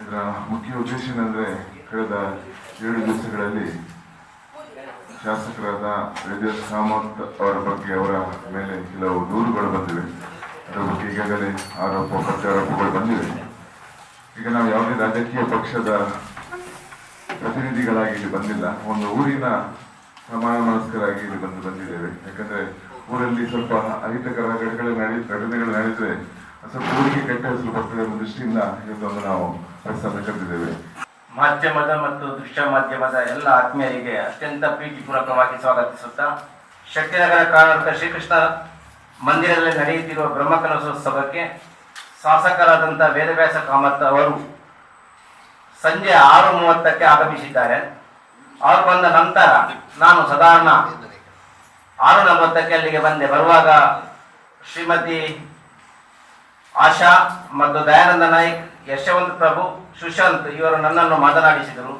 ಇದರ ಮುಖ್ಯ ಉದ್ದೇಶ ಏನಂದರೆ, ಕಳೆದ ಏಳು ದಿವಸಗಳಲ್ಲಿ ಶಾಸಕರಾದ ರಜತ್ ಕಾಮತ್ ಅವರ ಬಗ್ಗೆ ಅವರ ಮೇಲೆ ಕೆಲವು ದೂರುಗಳು ಬಂದಿವೆ. ಅದರ ಬಗ್ಗೆ ಈಗಾಗಲೇ ಆರೋಪ, ಪ್ರತ್ಯಾರೋಪಗಳು ಬಂದಿವೆ. ಈಗ ನಾವು ಯಾವುದೇ ರಾಜಕೀಯ ಪಕ್ಷದ ಪ್ರತಿನಿಧಿಗಳಾಗಿ ಇಲ್ಲಿ ಬಂದಿಲ್ಲ. ಒಂದು ಊರಿನ ಸಮಾನ ಮನಸ್ಕರಾಗಿ ಇಲ್ಲಿ ಬಂದು ಬಂದಿದ್ದೇವೆ. ಯಾಕಂದರೆ ಊರಲ್ಲಿ ಸ್ವಲ್ಪ ಅಹಿತಕರ ಘಟನೆಗಳು ನಡೆ, ಘಟನೆಗಳು ನಡೆದ್ರೆ ಸ್ವಲ್ಪ ಊರಿಗೆ ಕೆಟ್ಟ ಹೆಸರು ಬರ್ತದೆ ಎಂಬ ದೃಷ್ಟಿಯಿಂದ ಇವತ್ತೊಂದು ನಾವು ಮಾಧ್ಯಮದ ಮತ್ತು ದೃಶ್ಯ ಮಾಧ್ಯಮದ ಎಲ್ಲ ಆತ್ಮೀಯರಿಗೆ ಅತ್ಯಂತ ಪ್ರೀತಿಪೂರ್ವಕವಾಗಿ ಸ್ವಾಗತಿಸುತ್ತಾ, ಶಕ್ತಿನಗರ ಕಾರಣಕ್ಕೆ ಶ್ರೀಕೃಷ್ಣ ಮಂದಿರದಲ್ಲಿ ನಡೆಯುತ್ತಿರುವ ಬ್ರಹ್ಮಕಲಸೋತ್ಸವಕ್ಕೆ ಶಾಸಕರಾದಂಥ ವೇದವ್ಯಾಸ ಕಾಮತ್ ಅವರು ಸಂಜೆ ಆರು ಮೂವತ್ತಕ್ಕೆ ಆಗಮಿಸಿದ್ದಾರೆ. ಅವರು ಬಂದ ನಂತರ ನಾನು ಸಾಧಾರಣ ಆರು ನಲವತ್ತಕ್ಕೆ ಅಲ್ಲಿಗೆ ಬಂದೆ. ಬರುವಾಗ ಶ್ರೀಮತಿ ಆಶಾ ಮತ್ತು ದಯಾನಂದ ನಾಯ್ಕ್ ಯಶವಂತ್ ಪ್ರಭು, ಸುಶಾಂತ್ ಇವರು ನನ್ನನ್ನು ಮಾತನಾಡಿಸಿದರು.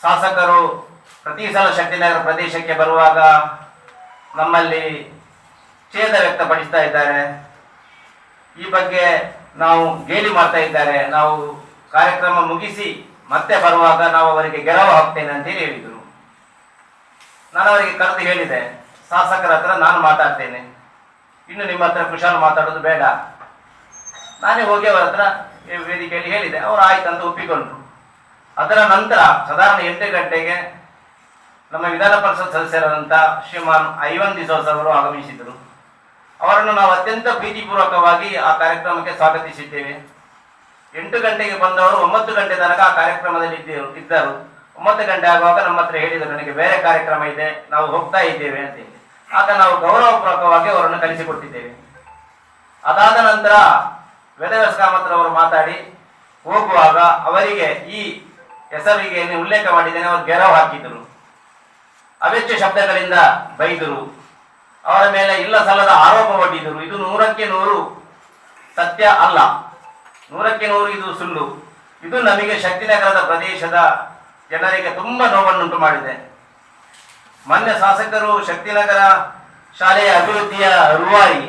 ಶಾಸಕರು ಪ್ರತಿ ಸಲ ಶಕ್ತಿನಗರ ಪ್ರದೇಶಕ್ಕೆ ಬರುವಾಗ ನಮ್ಮಲ್ಲಿ ಛೇದ ವ್ಯಕ್ತಪಡಿಸ್ತಾ ಇದ್ದಾರೆ. ಈ ಬಗ್ಗೆ ನಾವು ಗೇಲಿ ಮಾಡ್ತಾ ಇದ್ದಾರೆ. ನಾವು ಕಾರ್ಯಕ್ರಮ ಮುಗಿಸಿ ಮತ್ತೆ ಬರುವಾಗ ನಾವು ಅವರಿಗೆ ಗೆರವು ಹಾಕ್ತೇನೆ ಅಂತೇಳಿ ಹೇಳಿದರು. ನಾನು ಅವರಿಗೆ ಕರೆದು ಹೇಳಿದೆ, ಶಾಸಕರ ಹತ್ರ ನಾನು ಮಾತಾಡ್ತೇನೆ. ಇನ್ನು ನಿಮ್ಮ ಹತ್ರ ಕುಶಾಲ್ ಮಾತಾಡೋದು ಬೇಡ. ನಾನೇ ಹೋಗಿ ಅವರ ಹತ್ರ ವೇದಿಕೆಯಲ್ಲಿ ಹೇಳಿದೆ, ಅವರು ಆಯ್ತು ಅಂತ ಒಪ್ಪಿಕೊಂಡ್ರು. ಅದರ ನಂತರ ಸಾಧಾರಣ ಎಂಟು ಗಂಟೆಗೆ ನಮ್ಮ ವಿಧಾನ ಪರಿಷತ್ ಸದಸ್ಯರಾದಂಥ ಶ್ರೀಮಾನ್ ಐವನ್ ದಿಸೋಸ್ ಅವರು ಆಗಮಿಸಿದರು. ಅವರನ್ನು ನಾವು ಅತ್ಯಂತ ಪ್ರೀತಿಪೂರ್ವಕವಾಗಿ ಆ ಕಾರ್ಯಕ್ರಮಕ್ಕೆ ಸ್ವಾಗತಿಸಿದ್ದೇವೆ. ಎಂಟು ಗಂಟೆಗೆ ಬಂದವರು ಒಂಬತ್ತು ಗಂಟೆ ತನಕ ಆ ಕಾರ್ಯಕ್ರಮದಲ್ಲಿ ಇದ್ದರು ಇದ್ದರು. ಒಂಬತ್ತು ಗಂಟೆ ಆಗುವಾಗ ನಮ್ಮ ಹತ್ರ ಹೇಳಿದರು, ನನಗೆ ಬೇರೆ ಕಾರ್ಯಕ್ರಮ ಇದೆ, ನಾವು ಹೋಗ್ತಾ ಇದ್ದೇವೆ ಅಂತ ಹೇಳಿ. ಆಗ ನಾವು ಗೌರವಪೂರ್ವಕವಾಗಿ ಅವರನ್ನು ಕಲಿಸಿಕೊಟ್ಟಿದ್ದೇವೆ ಅದಾದ ನಂತರ ವೇದವ್ಯಾಸ ಅವರು ಮಾತಾಡಿ, ಹೋಗುವಾಗ ಅವರಿಗೆ ಈ ಹೆಸರಿಗೆ ಉಲ್ಲೇಖ ಮಾಡಿದ್ದೇನೆ, ಅವರು ಗೆರವು ಹಾಕಿದರು. ಅವೆಚ್ಚ ಶಬ್ದಗಳಿಂದ ಬೈದರು. ಅವರ ಮೇಲೆ ಇಲ್ಲ ಸಲ್ಲದ ಆರೋಪ ಒಡ್ಡಿದರು ಇದು ನೂರಕ್ಕೆ ನೂರು ಸತ್ಯ ಅಲ್ಲ. ನೂರಕ್ಕೆ ನೂರು ಇದು ಸುಳ್ಳು. ಇದು ನಮಗೆ ಶಕ್ತಿನಗರದ ಪ್ರದೇಶದ ಜನರಿಗೆ ತುಂಬ ನೋವನ್ನುಂಟು ಮಾಡಿದೆ. ಮೊನ್ನೆ ಶಾಸಕರು ಶಕ್ತಿನಗರ ಶಾಲೆಯ ಅಭಿವೃದ್ಧಿಯ ರೂವಾರಿ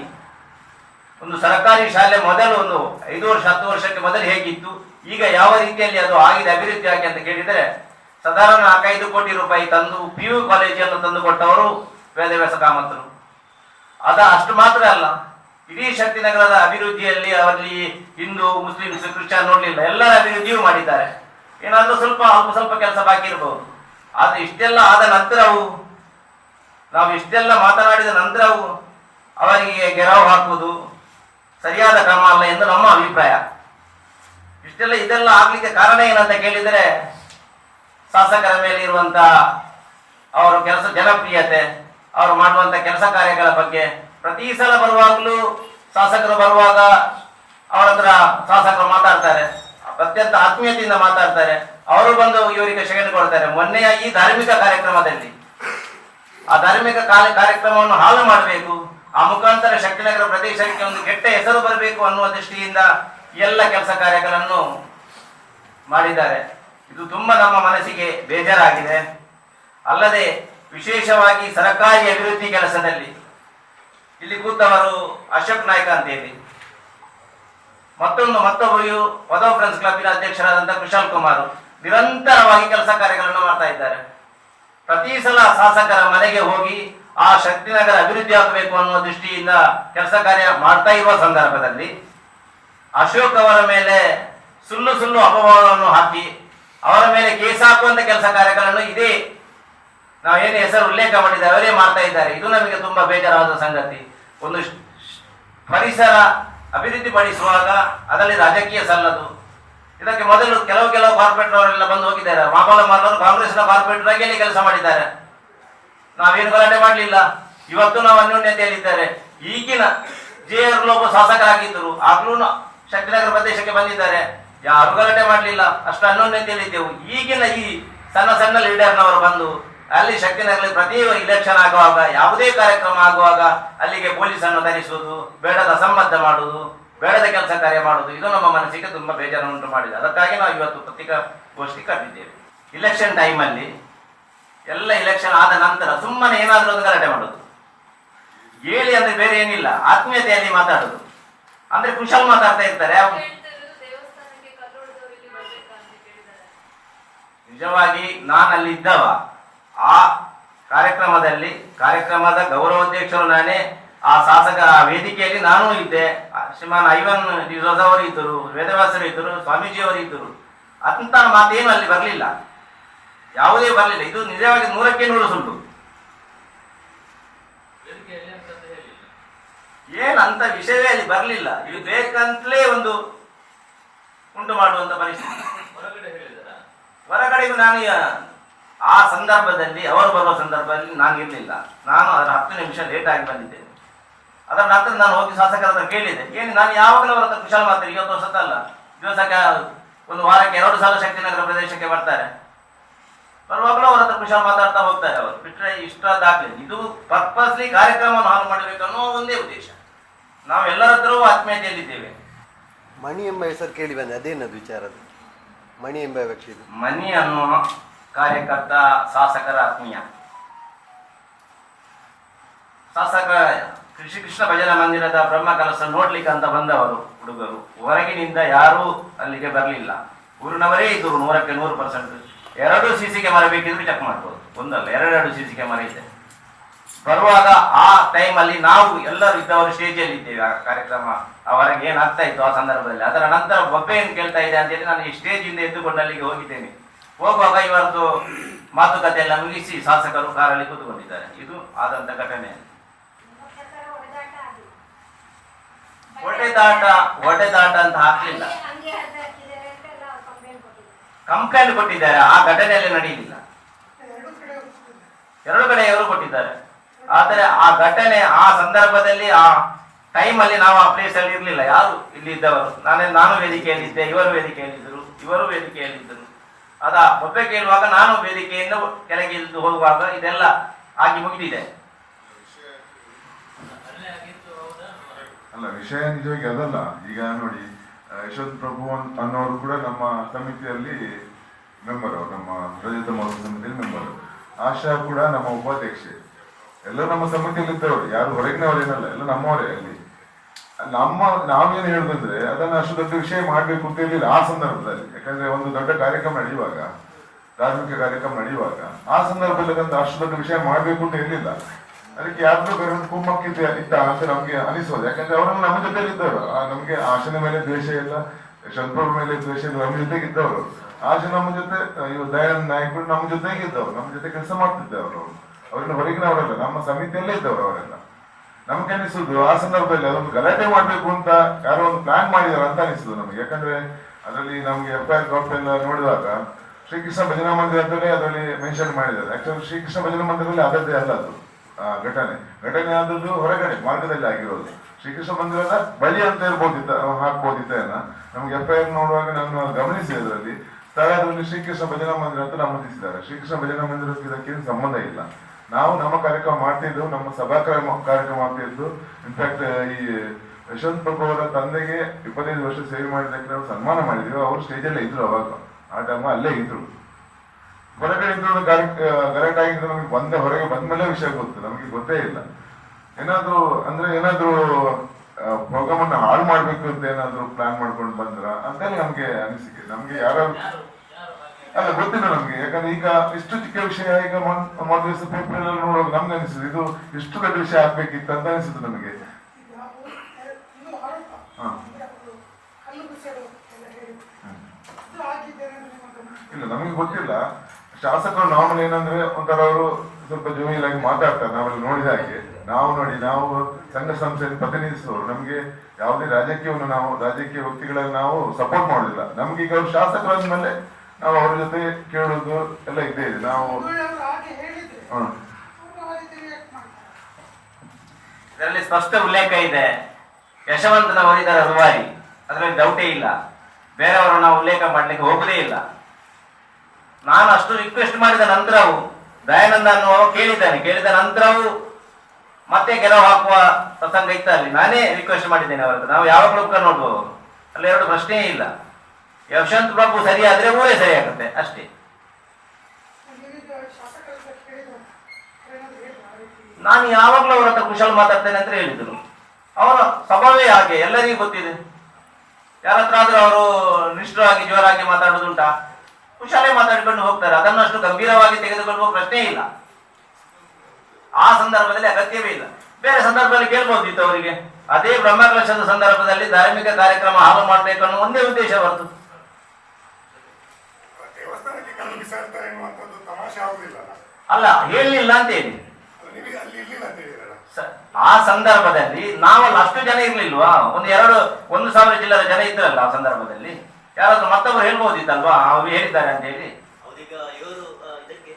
ಒಂದು ಸರ್ಕಾರಿ ಶಾಲೆ ಮೊದಲು ಒಂದು ಐದು ವರ್ಷ, ಹತ್ತು ವರ್ಷಕ್ಕೆ ಮೊದಲು ಹೇಗಿತ್ತು? ಈಗ ಯಾವ ರೀತಿಯಲ್ಲಿ ಅದು ಆಗಿದೆ, ಅಭಿವೃದ್ಧಿ ಆಗಿ ಅಂತ ಕೇಳಿದರೆ, ಸಾಧಾರಣ ನಾಲ್ಕೈದು ಕೋಟಿ ರೂಪಾಯಿ ತಂದು ಪಿ ಯು ಕಾಲೇಜನ್ನು ತಂದು ಕೊಟ್ಟವರು ವೇದವ್ಯಾಸ ಕಾಮತರು. ಅದ ಅಷ್ಟು ಮಾತ್ರ ಅಲ್ಲ. ಇಡೀ ಶಕ್ತಿನಗರದ ಅಭಿವೃದ್ಧಿಯಲ್ಲಿ ಅವರಲ್ಲಿ ಹಿಂದೂ ಮುಸ್ಲಿಮ್ಸ್ ಕ್ರಿಶ್ಚಿಯನ್ ನೋಡಲಿಲ್ಲ. ಎಲ್ಲರ ಅಭಿವೃದ್ಧಿಯೂ ಮಾಡಿದ್ದಾರೆ. ಏನಾದರೂ ಸ್ವಲ್ಪ ಅಲ್ಪ ಸ್ವಲ್ಪ ಕೆಲಸ ಬಾಕಿ ಇರಬಹುದು ಆದರೆ ಇಷ್ಟೆಲ್ಲ ಆದ ನಂತರವು, ನಾವು ಇಷ್ಟೆಲ್ಲ ಮಾತನಾಡಿದ ನಂತರವು ಅವರಿಗೆ ಗೆರವು ಹಾಕುವುದು ಸರಿಯಾದ ಕ್ರಮ ಅಲ್ಲ ಎಂದು ನಮ್ಮ ಅಭಿಪ್ರಾಯ. ಇಷ್ಟೆಲ್ಲ ಇದೆಲ್ಲ ಆಗ್ಲಿಕ್ಕೆ ಕಾರಣ ಏನಂತ ಕೇಳಿದರೆ, ಶಾಸಕರ ಮೇಲೆ ಇರುವಂತ ಅವರ ಕೆಲಸ ಜನಪ್ರಿಯತೆ, ಅವರು ಮಾಡುವಂತ ಕೆಲಸ ಕಾರ್ಯಗಳ ಬಗ್ಗೆ ಪ್ರತಿ ಸಲ ಬರುವಾಗಲೂ ಶಾಸಕರು ಬರುವಾಗ ಅವರ ಹತ್ರ ಶಾಸಕರು ಮಾತಾಡ್ತಾರೆ. ಅತ್ಯಂತ ಆತ್ಮೀಯತೆಯಿಂದ ಮಾತಾಡ್ತಾರೆ. ಅವರು ಬಂದು ಇವರಿಗೆ ಶಗಣಿ ಕೊಡ್ತಾರೆ. ಮೊನ್ನೆಯ ಈ ಧಾರ್ಮಿಕ ಕಾರ್ಯಕ್ರಮದಲ್ಲಿ ಆ ಧಾರ್ಮಿಕ ಕಾರ್ಯ ಕಾರ್ಯಕ್ರಮವನ್ನು ಹಾಳು ಮಾಡಬೇಕು. ಆ ಮುಖಾಂತರ ಶಕ್ತಿನಗರ ಪ್ರದೇಶಕ್ಕೆ ಒಂದು ಕೆಟ್ಟ ಹೆಸರು ಬರಬೇಕು ಅನ್ನುವ ದೃಷ್ಟಿಯಿಂದ ಎಲ್ಲ ಕೆಲಸ ಕಾರ್ಯಗಳನ್ನು ಮಾಡಿದ್ದಾರೆ. ಇದು ತುಂಬಾ ನಮ್ಮ ಮನಸ್ಸಿಗೆ ಬೇಜಾರಾಗಿದೆ. ಅಲ್ಲದೆ ವಿಶೇಷವಾಗಿ ಸರ್ಕಾರಿ ಅಭಿವೃದ್ಧಿ ಕೆಲಸದಲ್ಲಿ ಇಲ್ಲಿ ಕೂತವರು ಅಶೋಕ್ ನಾಯ್ಕ ಅಂತ ಹೇಳಿ ಮತ್ತೊಂದು ಮತ್ತೊಬ್ಬರು ಪದವ ಫ್ರೆಂಡ್ಸ್ ಕ್ಲಬ್ನ ಅಧ್ಯಕ್ಷರಾದಂತಹ ಕುಶಾಲ್ ಕುಮಾರ್. ನಿರಂತರವಾಗಿ ಕೆಲಸ ಕಾರ್ಯಗಳನ್ನು ಮಾಡ್ತಾ ಇದ್ದಾರೆ. ಪ್ರತಿ ಸಲ ಶಾಸಕರ ಮನೆಗೆ ಹೋಗಿ ಆ ಶಕ್ತಿನಗರ ಅಭಿವೃದ್ಧಿ ಆಗಬೇಕು ಅನ್ನುವ ದೃಷ್ಟಿಯಿಂದ ಕೆಲಸ ಕಾರ್ಯ ಮಾಡ್ತಾ ಇರುವ ಸಂದರ್ಭದಲ್ಲಿ ಅಶೋಕ್ ಅವರ ಮೇಲೆ ಸುಳ್ಳು ಸುಳ್ಳು ಅಪವಾದವನ್ನು ಹಾಕಿ ಅವರ ಮೇಲೆ ಕೇಸ್ ಹಾಕುವಂತ ಕೆಲಸ ಕಾರ್ಯಗಳನ್ನು ಇದೇ ಏನು ಹೆಸರು ಉಲ್ಲೇಖ ಮಾಡಿದ್ದಾರೆ, ಅವರೇ ಮಾಡ್ತಾ ಇದ್ದಾರೆ. ಇದು ನಮಗೆ ತುಂಬಾ ಬೇಜಾರಾದ ಸಂಗತಿ. ಒಂದು ಪರಿಸರ ಅಭಿವೃದ್ಧಿ ಪಡಿಸುವಾಗ ಅದರಲ್ಲಿ ರಾಜಕೀಯ ಸಲ್ಲದು. ಇದಕ್ಕೆ ಮೊದಲು ಕೆಲವು ಕೆಲವು ಕಾರ್ಪೊರೇಟರ್ ಅವರೆಲ್ಲ ಬಂದು ಹೋಗಿದ್ದಾರೆ. ಮಾಮೂಲ ಮಾಲವರು ಕಾಂಗ್ರೆಸ್ನ ಕಾರ್ಪೊರೇಟರ್ ಆಗಿ ಕೆಲಸ ಮಾಡಿದ್ದಾರೆ. ನಾವೇನು ಗಲಾಟೆ ಮಾಡಲಿಲ್ಲ. ಇವತ್ತು ನಾವು ಅನ್ಯೋನ್ಯತೆಯಲ್ಲಿದ್ದಾರೆ ಈಗಿನ ಜೆ ಆರ್ ಲೋಪ ಶಾಸಕರಾಗಿದ್ದರು. ಆಗ್ಲೂ ಶಕ್ತಿನಗರ ಪ್ರದೇಶಕ್ಕೆ ಬಂದಿದ್ದಾರೆ. ಯಾರು ಗಲಾಟೆ ಮಾಡಲಿಲ್ಲ. ಅಷ್ಟು ಅನ್ಯೋನ್ಯತೆಯಲ್ಲಿದ್ದೆವು. ಈಗಿನ ಈ ಸಣ್ಣ ಸಣ್ಣ ಲೀಡರ್ನವರು ಬಂದು ಅಲ್ಲಿ ಶಕ್ತಿನಗರಲ್ಲಿ ಪ್ರತಿ ಇಲೆಕ್ಷನ್ ಆಗುವಾಗ, ಯಾವುದೇ ಕಾರ್ಯಕ್ರಮ ಆಗುವಾಗ ಅಲ್ಲಿಗೆ ಪೊಲೀಸನ್ನು ಧರಿಸುವುದು ಬೇಡದ ಅಸಂಬದ್ಧ ಮಾಡುವುದು, ಬೇಡದ ಕೆಲಸ ಕಾರ್ಯ ಮಾಡುವುದು, ಇದು ನಮ್ಮ ಮನಸ್ಸಿಗೆ ತುಂಬಾ ಬೇಜಾರು ಉಂಟು ಮಾಡಿದೆ. ಅದಕ್ಕಾಗಿ ನಾವು ಇವತ್ತು ಪತ್ರಿಕಾಗೋಷ್ಠಿ ಕಟ್ಟಿದ್ದೇವೆ ಇಲೆಕ್ಷನ್ ಟೈಮಲ್ಲಿ ಎಲ್ಲ ಇಲೆಕ್ಷನ್ ಆದ ನಂತರ ಸುಮ್ಮನೆ ಏನಾದರೂ ಒಂದು ಗಲಾಟೆ ಮಾಡೋದು. ಹೇಳಿ ಅಂದ್ರೆ ಬೇರೆ ಏನಿಲ್ಲ ಆತ್ಮೀಯತೆಯಲ್ಲಿ ಮಾತಾಡೋದು. ಅಂದ್ರೆ ಕುಶಲ್ ಮಾತಾಡ್ತಾ ಇರ್ತಾರೆ. ನಿಜವಾಗಿ ನಾನು ಅಲ್ಲಿ ಇದ್ದವ. ಆ ಕಾರ್ಯಕ್ರಮದಲ್ಲಿ ಕಾರ್ಯಕ್ರಮದ ಗೌರವಾಧ್ಯಕ್ಷರು ನಾನೇ ಆ ಶಾಸಕ ವೇದಿಕೆಯಲ್ಲಿ ನಾನು ಇದ್ದೆ. ಶ್ರೀಮಾನ್ ಐವನ್ ಡಿಸೋಜ್ ಅವರು ಇದ್ದರು ವೇದವ್ಯಾಸರು ಇದ್ದರು ಸ್ವಾಮೀಜಿಯವರು ಇದ್ದರು ಅಂತ ಮಾತೇನು ಅಲ್ಲಿ ಬರಲಿಲ್ಲ. ಯಾವುದೇ ಬರಲಿಲ್ಲ. ಇದು ನಿಜವಾಗಿ ನೂರಕ್ಕೆ ನೂರು ಸುಳ್ಳು ಏನಂತ ವಿಷಯವೇ ಅಲ್ಲಿ ಬರಲಿಲ್ಲ. ಇದು ಬೇಕಂತಲೇ ಒಂದು ಉಂಟು ಮಾಡುವಂತ ಪರಿಸ್ಥಿತಿ. ಹೊರಗಡೆಗೂ ನಾನು ಆ ಸಂದರ್ಭದಲ್ಲಿ, ಅವರು ಬರುವ ಸಂದರ್ಭದಲ್ಲಿ ನಾನು ಇರಲಿಲ್ಲ. ನಾನು ಅದರ ಹತ್ತು ನಿಮಿಷ ಲೇಟ್ ಆಗಿ ಬಂದಿದ್ದೇನೆ ಅದರ ನಂತರ ನಾನು ಹೋಗಿ ಶಾಸಕರ ಹತ್ರ ಕೇಳಿದೆ. ಏನು ನಾನು ಯಾವಾಗಲೂ ಅವರ ಹತ್ರ ಕುಶಲ ಮಾತ್ರ, ಇವತ್ತು ಹೊಸತಲ್ಲ. ದಿವಸಕ್ಕೆ, ಒಂದು ವಾರಕ್ಕೆ ಎರಡು ಸಲ ಶಕ್ತಿನಗರ ಪ್ರದೇಶಕ್ಕೆ ಬರ್ತಾರೆ. ಬರುವಾಗಲೂ ಅವರ ಹತ್ರ ಕುಶಲ ಮಾತಾಡ್ತಾ ಹೋಗ್ತಾರೆ ಅವರು ಬಿಟ್ಟರೆ ಇಷ್ಟ ದಾಖಲೆ. ಇದು ಪರ್ಪಸ್ಲಿ ಕಾರ್ಯಕ್ರಮವನ್ನು ಹಾಳು ಮಾಡಬೇಕು ಅನ್ನೋ ಒಂದೇ ಉದ್ದೇಶ. ನಾವೆಲ್ಲರ ಹತ್ರವೂ ಆತ್ಮೀಯತೆಯಲ್ಲಿದ್ದೇವೆ. ಮಣಿ ಎಂಬ ಹೆಸರು ಕೇಳಿ ಬಂದೆ. ಅದೇನದು ವಿಚಾರ ಅದು? ಮಣಿ ಎಂಬ ವ್ಯಕ್ತಿ ಮಣಿ ಅನ್ನೋ ಕಾರ್ಯಕರ್ತ ಶಾಸಕರ ಆತ್ಮೀಯ. ಶಾಸಕ ಕೃಷಿ ಕೃಷ್ಣ ಭಜನಾ ಮಂದಿರದ ಬ್ರಹ್ಮ ಕಲಸ ನೋಡ್ಲಿಕ್ಕೆ ಅಂತ ಬಂದವರು ಹುಡುಗರು. ಹೊರಗಿನಿಂದ ಯಾರೂ ಅಲ್ಲಿಗೆ ಬರಲಿಲ್ಲ. ಊರಿನವರೇ ಇದ್ದರು. ನೂರಕ್ಕೆ ನೂರು ಪರ್ಸೆಂಟ್ ಎರಡು ಸಿ ಸಿ ಕ್ಯಾಮರಾ ಬೇಕಿದ್ರೆ ಚೆಕ್ ಮಾಡ್ಬೋದು. ಒಂದಲ್ಲ, ಎರಡೆರಡು ಸಿ ಸಿ ಕ್ಯಾಮರಾ ಇದೆ. ಬರುವಾಗ ಆ ಟೈಮಲ್ಲಿ ನಾವು ಎಲ್ಲರೂ ಇದ್ದವರು ಸ್ಟೇಜಲ್ಲಿ ಇದ್ದೇವೆ. ಆ ಕಾರ್ಯಕ್ರಮ ಅವರಿಗೆ ಏನಾಗ್ತಾ ಇತ್ತು ಆ ಸಂದರ್ಭದಲ್ಲಿ. ಅದರ ನಂತರ ಒಬ್ಬ ಏನು ಕೇಳ್ತಾ ಇದೆ ಅಂತೇಳಿ ನಾನು ಈ ಸ್ಟೇಜಿಂದ ಎದ್ದುಕೊಂಡು ಅಲ್ಲಿಗೆ ಹೋಗಿದ್ದೇನೆ. ಹೋಗುವಾಗ ಇವರದ್ದು ಮಾತುಕತೆ ಎಲ್ಲ ಮುಗಿಸಿ ಶಾಸಕರು ಕಾರಲ್ಲಿ ಕೂತ್ಕೊಂಡಿದ್ದಾರೆ. ಇದು ಆದಂತ ಘಟನೆ. ಹೊಡೆದಾಟ ಹೊಡೆದಾಟ ಅಂತ ಹಾಕ್ಲಿಲ್ಲ ಹಂಗೆ ಅರ್ಧ ಹಾಕಿದ್ದಾರೆ ಅಂತ ಎಲ್ಲ ಕಂಪ್ಲೇಂಟ್ ಕೊಟ್ಟಿದ್ದಾರೆ ಕಂಪ್ಲೇಂಟ್ ಕೊಟ್ಟಿದ್ದಾರೆ ಆ ಘಟನೆಯಲ್ಲಿ ನಡೆಯಲಿಲ್ಲ. ಎರಡು ಕಡೆಯವರು ಕೊಟ್ಟಿದ್ದಾರೆ. ಆದರೆ ಆ ಘಟನೆ ಆ ಸಂದರ್ಭದಲ್ಲಿ ಆ ಟೈಮ್ ಅಲ್ಲಿ ನಾವು ಆ ಪ್ಲೇಸಲ್ಲಿ ಇರಲಿಲ್ಲ. ಇರ್ಲಿಲ್ಲ ಯಾರು ಇಲ್ಲಿ ಇದ್ದವರು ನಾನೇ ನಾನು ವೇದಿಕೆಯಲ್ಲಿದ್ದೆ ಇವರು ವೇದಿಕೆಯಲ್ಲಿದ್ದರು ಇವರು ವೇದಿಕೆಯಲ್ಲಿದ್ದರು. ಅದ ಒಬ್ಬೆ ಕೇಳುವಾಗ ನಾನು ವೇದಿಕೆಯಿಂದ ಕೆಳಗೆ ಇಳಿದು ಹೋಗುವಾಗ ಇದೆಲ್ಲ ಆಗಿ ಮುಗಿದಿದೆ. ಅಲ್ಲ ವಿಷಯ ನಿಜವಾಗಿ ಅದಲ್ಲ. ಈಗ ನೋಡಿ ಯಶವಂತ್ ಪ್ರಭು ಅನ್- ಅನ್ನೋರು ಕೂಡ ನಮ್ಮ ಸಮಿತಿಯಲ್ಲಿ ಮೆಂಬರ್ ಅವರು, ನಮ್ಮ ರಜತ ಮಹೋತ್ಸವ ಸಮಿತಿಯಲ್ಲಿ ಮೆಂಬರ್ ಆಶಾ ಕೂಡ ನಮ್ಮ ಉಪಾಧ್ಯಕ್ಷೆ. ಎಲ್ಲ ನಮ್ಮ ಸಮಿತಿಯಲ್ಲಿ ಇದ್ದವರು, ಯಾರು ಹೊರಗಿನವರೇನಲ್ಲ ಎಲ್ಲ ನಮ್ಮವರೇ ಅಲ್ಲಿ. ನಮ್ಮ, ನಾವೇನು ಹೇಳಿದ್ರೆ ಅದನ್ನ ಅಷ್ಟು ದೊಡ್ಡ ವಿಷಯ ಮಾಡಬೇಕು ಅಂತ ಹೇಳಿಲ್ಲ ಆ ಸಂದರ್ಭದಲ್ಲಿ. ಯಾಕಂದ್ರೆ ಒಂದು ದೊಡ್ಡ ಕಾರ್ಯಕ್ರಮ ನಡೆಯುವಾಗ, ಧಾರ್ಮಿಕ ಕಾರ್ಯಕ್ರಮ ನಡೆಯುವಾಗ, ಆ ಸಂದರ್ಭದಲ್ಲಿ ಅಷ್ಟು ದೊಡ್ಡ ವಿಷಯ ಮಾಡಬೇಕು ಅಂತ ಇರ್ಲಿಲ್ಲ ಅದಕ್ಕೆ ಯಾರಿಗೂ ಬೇರೆ ಒಂದು ಕುಮ್ಮಕ್ಕಿದ್ದ ಇತ್ತ ಅಂತ ನಮ್ಗೆ ಅನಿಸೋದು. ಯಾಕಂದ್ರೆ ಅವರು ನಮ್ಮ ಜೊತೆಲಿ ಇದ್ದವರು ನಮ್ಗೆ ಆಶನ ಮೇಲೆ ದ್ವೇಷ ಇಲ್ಲ ಶಂಕರ್ ಮೇಲೆ ದ್ವೇಷ ಇಲ್ಲ, ನಮ್ಮ ಜೊತೆಗೆ ಇದ್ದವರು ಆಶ ನಮ್ಮ ಜೊತೆ ಇವ್ ದಯಾನಂದ ನಾಯಕರು ನಮ್ಮ ಜೊತೆಗೆ ಇದ್ದವರು ನಮ್ಮ ಜೊತೆ ಕೆಲಸ ಮಾಡ್ತಿದ್ದವರು ಅವರು. ಹೊರಗಿನ ಹೊರಗಿನವರಲ್ಲ ನಮ್ಮ ಸಮಿತಿಯಲ್ಲೇ ಇದ್ದವರು ಅವರೆಲ್ಲ. ನಮ್ಗೆ ಅನಿಸುದು, ಆ ಸಂದರ್ಭದಲ್ಲಿ ಅದೊಂದು ಗಲಾಟೆ ಮಾಡ್ಬೇಕು ಅಂತ ಯಾರೋ ಒಂದು ಪ್ಲಾನ್ ಮಾಡಿದಾರೆ ಅಂತ ಅನಿಸುದು ನಮಗೆ. ಯಾಕಂದ್ರೆ ಅದರಲ್ಲಿ ನಮ್ಗೆ ಎಫ್ ಐ ಆರ್ ಎಲ್ಲ ನೋಡಿದಾಗ ಶ್ರೀಕೃಷ್ಣ ಭಜನಾ ಮಂದಿರ ಅಂತಲೇ ಅದರಲ್ಲಿ ಮೆನ್ಷನ್ ಮಾಡಿದ್ದಾರೆ. ಆಕ್ಚುಲಿ ಶ್ರೀಕೃಷ್ಣ ಭಜನಾ ಮಂದಿರದಲ್ಲಿ ಅದರದೇ ಅಲ್ಲ ಅದು. ಘಟನೆ. ಘಟನೆ ಆದದ್ದು ಹೊರಗಡೆ, ಮಾರ್ಗದಲ್ಲಿ ಆಗಿರೋದು. ಶ್ರೀಕೃಷ್ಣ ಮಂದಿರದ ಬಳಿ ಅಂತ ಇರ್ಬೋದಿತ್ತ ಹಾಕ್ಬೋದಿತ್ತೇನ? ನಮ್ಗೆ ಎಫ್ ಐ ಆರ್ ನೋಡುವಾಗ ನಾನು ಗಮನಿಸಿ ಅದರಲ್ಲಿ. ಸ್ಥಳದಲ್ಲಿ ಶ್ರೀಕೃಷ್ಣ ಭಜನಾ ಮಂದಿರ ಅಂತ ನಮೂದಿಸಿದ್ದಾರೆ ಶ್ರೀಕೃಷ್ಣ ಭಜನಾ ಮಂದಿರಕ್ಕೆ ಇದಕ್ಕೇನು ಸಂಬಂಧ ಇಲ್ಲ. ನಾವು ನಮ್ಮ ಕಾರ್ಯಕ್ರಮ ಮಾಡ್ತಿದ್ದು, ನಮ್ಮ ಸಭಾ ಕಾರ್ಯಕ್ರಮ ಕಾರ್ಯಕ್ರಮ ಮಾಡ್ತಿದ್ದು. ಇನ್ಫ್ಯಾಕ್ಟ್ ಈ ಯಶವಂತ್ ಪ್ರಭು ಅವರ ತಂದೆಗೆ ಇಪ್ಪತ್ತೈದು ವರ್ಷ ಸೇವೆ ಮಾಡಿದ್ದಕ್ಕೆ ನಾವು ಸನ್ಮಾನ ಮಾಡಿದ್ವಿ. ಅವರು ಸ್ಟೇಜಲ್ಲೇ ಇದ್ರು ಅವಾಗ. ಆ ಟೈಮ್ ಅಲ್ಲೇ ಇದ್ರು. ಹೊರಗಡೆ ಇದ್ದವರು ಗಲಾಟೆ ಆಗಿದ್ದು ನಮಗೆ ಬಂದ ಹೊರಗೆ ಬಂದ್ಮೇಲೆ ವಿಷಯ ಗೊತ್ತು ನಮಗೆ ಗೊತ್ತೇ ಇಲ್ಲ. ಏನಾದ್ರೂ ಅಂದ್ರೆ ಏನಾದ್ರೂ ಪ್ರೋಗ್ರಾಮ್ ಅನ್ನ ಹಾಳು ಮಾಡ್ಬೇಕು ಅಂತ ಏನಾದ್ರೂ ಪ್ಲಾನ್ ಮಾಡ್ಕೊಂಡು ಬಂದ್ರ ಅಂತೇಳಿ ನಮ್ಗೆ ಅನಿಸಿಕೆ ನಮ್ಗೆ ಯಾರು ಅಲ್ಲ ಗೊತ್ತಿಲ್ಲ ನಮ್ಗೆ ಯಾಕಂದ್ರೆ ಈಗ ಇಷ್ಟು ಚಿಕ್ಕ ವಿಷಯ ಈಗ ಮೊದಲ ದಿವಸ ಪೇಪರ್ ಎಲ್ಲ ನೋಡುವಾಗ ನಮ್ಗೆ ಅನಿಸುದು ಇದು ಇಷ್ಟು ದೊಡ್ಡ ವಿಷಯ ಆಗ್ಬೇಕಿತ್ತು ಅಂತ ಅನಿಸುದು ನಮಗೆ. ಹಾ. ಇಲ್ಲ ನಮಗೆ ಗೊತ್ತಿಲ್ಲ. ಶಾಸಕರು ನಾರ್ಮಲ್ ಏನಂದ್ರೆ ಒಂಥರ ಅವರು ಸ್ವಲ್ಪ ಜೋಯಿಲ್ ಆಗಿ ಮಾತಾಡ್ತಾರೆ ನಾವೆಲ್ಲ ನೋಡಿದ ಹಾಗೆ. ನಾವು ನೋಡಿ, ನಾವು ಸಂಘ ಸಂಸ್ಥೆಯನ್ನು ಪ್ರತಿನಿಧಿಸುವವರು. ನಮಗೆ ಯಾವುದೇ ರಾಜಕೀಯವನ್ನು ನಾವು, ರಾಜಕೀಯ ವ್ಯಕ್ತಿಗಳಲ್ಲಿ ನಾವು ಸಪೋರ್ಟ್ ಮಾಡುದಿಲ್ಲ. ನಮ್ಗೆ ಈಗ ಅವರು ಶಾಸಕರಾದ ಅಂದ್ಮೇಲೆ ನಾವು ಅವ್ರ ಜೊತೆ ಕೇಳೋದು ಎಲ್ಲ ಇದ್ದೇ ಇದೆ. ನಾವು. ಇದರಲ್ಲಿ ಸ್ಪಷ್ಟ ಉಲ್ಲೇಖ ಇದೆ. ಯಶವಂತನ ಓದಿದ ರೂವಾರಿ ಅದರಲ್ಲಿ ಡೌಟೇ ಇಲ್ಲ. ಬೇರೆಯವರು ನಾವು ಉಲ್ಲೇಖ ಮಾಡ್ಲಿಕ್ಕೆ ಹೋಗುದೇ ಇಲ್ಲ. ನಾನು ಅಷ್ಟು ರಿಕ್ವೆಸ್ಟ್ ಮಾಡಿದ ನಂತರವೂ ದಯಾನಂದ ಅನ್ನುವ ಕೇಳಿದ್ದಾನೆ. ಕೇಳಿದ ನಂತರವೂ ಮತ್ತೆ ಗೆಲುವು ಹಾಕುವ ಪ್ರಸಂಗ ಇತ್ತ ಅಲ್ಲಿ. ನಾನೇ ರಿಕ್ವೆಸ್ಟ್ ಮಾಡಿದ್ದೇನೆ ಅವರದ್ದು ನಾವು ಯಾವ ಕೂಡ ನೋಡ್ಬೋದು? ಅಲ್ಲಿ ಎರಡು ಪ್ರಶ್ನೆಯೇ ಇಲ್ಲ. ಯಶವಂತ್ ಪ್ರಭು ಸರಿಯಾದ್ರೆ ಊರೇ ಸರಿಯಾಗುತ್ತೆ. ಅಷ್ಟೇ. ನಾನು ಯಾವಾಗಲೂ ಅವರ ಕುಶಲ್ ಕುಶಲ ಮಾತಾಡ್ತೇನೆ ಅಂತ ಹೇಳಿದ್ರು. ಅವರ ಸ್ವಭಾವೇ ಹಾಗೆ. ಎಲ್ಲರಿಗೂ ಗೊತ್ತಿದೆ. ಯಾರತ್ರ ಆದ್ರೂ ಅವರು ನಿಷ್ಠರಾಗಿ ಜೋರಾಗಿ ಮಾತಾಡೋದುಂಟಾ ಕುಶಾಲೆ ಮಾತಾಡಿಕೊಂಡು ಹೋಗ್ತಾರೆ. ಅದನ್ನಷ್ಟು ಗಂಭೀರವಾಗಿ ತೆಗೆದುಕೊಳ್ಳುವ ಪ್ರಶ್ನೆ ಇಲ್ಲ. ಆ ಸಂದರ್ಭದಲ್ಲಿ ಅಗತ್ಯವೇ ಇಲ್ಲ. ಬೇರೆ ಸಂದರ್ಭದಲ್ಲಿ ಕೇಳ್ಬೋದಿತ್ತು ಅವರಿಗೆ. ಅದೇ ಬ್ರಹ್ಮಕಲಶದ ಸಂದರ್ಭದಲ್ಲಿ ಧಾರ್ಮಿಕ ಕಾರ್ಯಕ್ರಮ ಹಾಲು ಮಾಡಬೇಕು ಅನ್ನೋ ಒಂದೇ ಉದ್ದೇಶ ಆಗುದಿಲ್ಲಲ್ಲ ಅಲ್ಲ? ಹೇಳಲಿಲ್ಲ ಅಂತ ಹೇಳಿ. ಅಲ್ಲಿ ಇರ್ಲಿಲ್ಲ ಅಂತ ಹೇಳಿದ್ರಲ್ಲ ಸ- ಆ ಸಂದರ್ಭದಲ್ಲಿ ನಾವಲ್ಲಿ ಅಷ್ಟು ಜನ ಇರ್ಲಿಲ್ವಾ? ಒಂದು ಎರಡು ಒಂದು ಸಾವಿರ ಜಿಲ್ಲದ ಜನ ಇದ್ರಲ್ಲ ಆ ಸಂದರ್ಭದಲ್ಲಿ? ಯಾರಾದ್ರೂ ಮತ್ತೊಬ್ಬರು ಹೇಳ್ಬೋದಿತ್ತಲ್ವಾ? ಅವ್ರು ಹೇಳಿದ್ದಾರೆ ಅಂತ ಹೇಳಿ. ಅವರೀಗ ಇವರು ಇದಕ್ಕೆ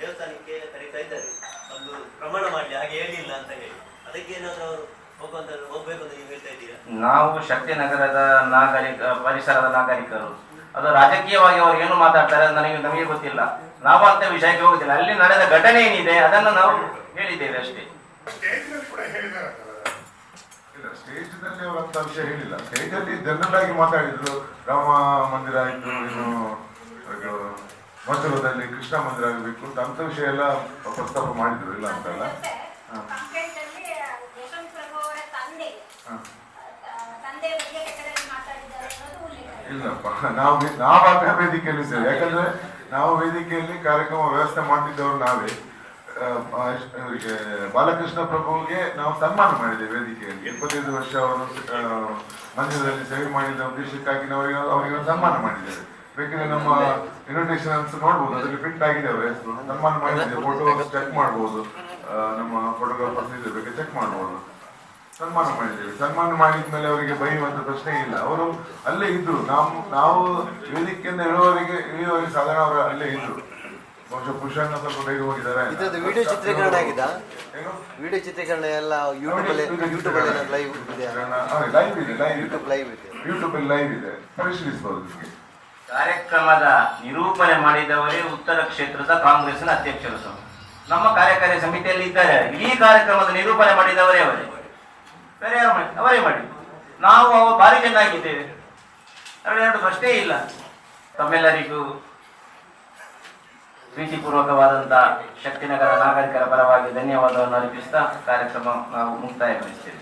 ದೇವಸ್ಥಾನಕ್ಕೆ ಕರೀತಾ ಇದ್ದಾರೆ. ಒಂದು ಪ್ರಮಾಣ ಮಾಡಿ ಹಾಗೆ ಹೇಳಿಲ್ಲ ಅಂತ ಹೇಳಿ. ಅದಕ್ಕೆ ಏನಾದರೂ ಅವರು ಹೋಗುವಂತ ಹೋಗ್ಬೇಕು ಅಂತ ಹೇಳ್ತಾ ಇದ್ದೀರಾ? ನಾವು ಶಕ್ತಿನಗರದ ನಾಗರಿಕ ಪರಿಸರದ ನಾಗರಿಕರು. ಅದು ರಾಜಕೀಯವಾಗಿ ಅವ್ರು ಏನು ಮಾತಾಡ್ತಾರೆ ನನಗೆ ನಮಗೆ ಗೊತ್ತಿಲ್ಲ. ನಾವು ಅಂತ ವಿಷಯಕ್ಕೆ ಹೋಗುದಿಲ್ಲ. ಅಲ್ಲಿ ನಡೆದ ಘಟನೆ ಏನಿದೆ ಅದನ್ನು ನಾವು ಹೇಳಿದ್ದೇವೆ ಅಷ್ಟೇ. ಇಲ್ಲ ಸ್ಟೇಜ್ನಲ್ಲಿ ವಿಷಯ ಹೇಳಿಲ್ಲ. ಸ್ಟೇಜಲ್ಲಿ ಜನರಲ್ ಆಗಿ ಮಾತಾಡಿದ್ರು ರಾಮ ಮಂದಿರ ಆಯಿತು ಇನ್ನು ಇದು ಕೃಷ್ಣ ಮಂದಿರ ಆಗಬೇಕು ಅಂತ ವಿಷಯ ಎಲ್ಲ ಪ್ರಸ್ತಾಪ ಮಾಡಿದ್ರು ಇಲ್ಲ ಅಂತಲ್ಲ? ಇಲ್ಲಪ್ಪ ನಾವು ನಾವು ಆ ವೇದಿಕೆಯಲ್ಲಿ ಇದ್ದೇವೆ. ಯಾಕಂದ್ರೆ ನಾವು ವೇದಿಕೆಯಲ್ಲಿ ಕಾರ್ಯಕ್ರಮ ವ್ಯವಸ್ಥೆ ಮಾಡ್ತಿದ್ದವರು ನಾವೇ. ಬಾಲಕೃಷ್ಣ ಪ್ರಭುವಿಗೆ ನಾವು ಸನ್ಮಾನ ಮಾಡಿದ್ದೇವೆ ವೇದಿಕೆಯಲ್ಲಿ. ಇಪ್ಪತ್ತೈದು ವರ್ಷ ಅವರು ಮಂದಿರದಲ್ಲಿ ಸೇವೆ ಮಾಡಿದ ಉದ್ದೇಶಕ್ಕಾಗಿ ನಾವು ಅವರಿಗೆ ಸನ್ಮಾನ ಮಾಡಿದ್ದೇವೆ. ಬೇಕಿದ್ರೆ ನಮ್ಮ ಇನ್ವಿಟೇಷನ್ ಅಂತ ನೋಡ್ಬೋದು, ಅದರಲ್ಲಿ ಪ್ರಿಂಟ್ ಆಗಿದೆ ಅವರ ಹೆಸರು ಸನ್ಮಾನ ಮಾಡಿದ್ದೇವೆ ಫೋಟೋ ಚೆಕ್ ಮಾಡ್ಬೋದು. ನಮ್ಮ ಫೋಟೋಗ್ರಾಫರ್ಸ್ ಇದ್ರೆ ಬೇಕಾದ್ರೆ ಚೆಕ್ ಮಾಡ್ಬೋದು. ಸನ್ಮಾನ ಮಾಡಿದ್ದೇವೆ. ಸನ್ಮಾನ ಮಾಡಿದ್ಮೇಲೆ ಅವರಿಗೆ ಬೈಯುವಂತ ಪ್ರಶ್ನೆ ಇಲ್ಲ. ಅವರು ಅಲ್ಲೇ ಇದ್ರು. ನಾವು ನಾವು ವೇದಿಕೆಯಿಂದ ಹೇಳುವವರಿಗೆ, ಇಳಿಯುವವರಿಗೆ ಸಾಧಾರಣ ಅವರು ಅಲ್ಲೇ ಇದ್ರು. ಬಹುಶಃ ಸ್ವಲ್ಪ ಬೇಗ ಹೋಗಿದ್ದಾರೆ. ಇದು ವಿಡಿಯೋ ಚಿತ್ರೀಕರಣ ಆಗಿದಾ ಏನು? ವಿಡಿಯೋ ಚಿತ್ರೀಕರಣ ಎಲ್ಲ ಯೂಟ್ಯೂಬ್ ಅಲ್ಲಿ ಯೂಟ್ಯೂಬ್ ಅಲ್ಲಿ ಲೈವ್ ಇದೆ ಲೈವ್ ಇದೆ. ಲೈವ್ ಯೂಟ್ಯೂಬ್ ಲೈವ್ ಇದೆ. ಯೂಟ್ಯೂಬ್ ಅಲ್ಲಿ ಲೈವ್ ಇದೆ. ಪರಿಶೀಲಿಸಬಹುದು ನಿಮಗೆ. ಕಾರ್ಯಕ್ರಮದ ನಿರೂಪಣೆ ಮಾಡಿದವರೇ ಉತ್ತರ ಕ್ಷೇತ್ರದ ಕಾಂಗ್ರೆಸ್ನ ಅಧ್ಯಕ್ಷರು ಸಹ ನಮ್ಮ ಕಾರ್ಯಕಾರಿ ಸಮಿತಿಯಲ್ಲಿ ಇದ್ದಾರೆ. ಇಡೀ ಕಾರ್ಯಕ್ರಮದ ನಿರೂಪಣೆ ಮಾಡಿದವರೇ ಅವರೇ. ಬೇರೆ ಯಾರು ಮಾಡಿ ಅವರೇ ಮಾಡಿ ನಾವು ಅವ ಭಾರಿ ಚೆನ್ನಾಗಿದ್ದೇವೆ ಎರಡು ಪ್ರಶ್ನೆ ಇಲ್ಲ. ತಮ್ಮೆಲ್ಲರಿಗೂ ಪ್ರೀತಿಪೂರ್ವಕವಾದಂಥ ಶಕ್ತಿನಗರ ನಾಗರಿಕರ ಪರವಾಗಿ ಧನ್ಯವಾದವನ್ನು ಅರ್ಪಿಸ್ತಾ ಕಾರ್ಯಕ್ರಮ ನಾವು ಮುಕ್ತಾಯಗೊಳಿಸ್ತೇವೆ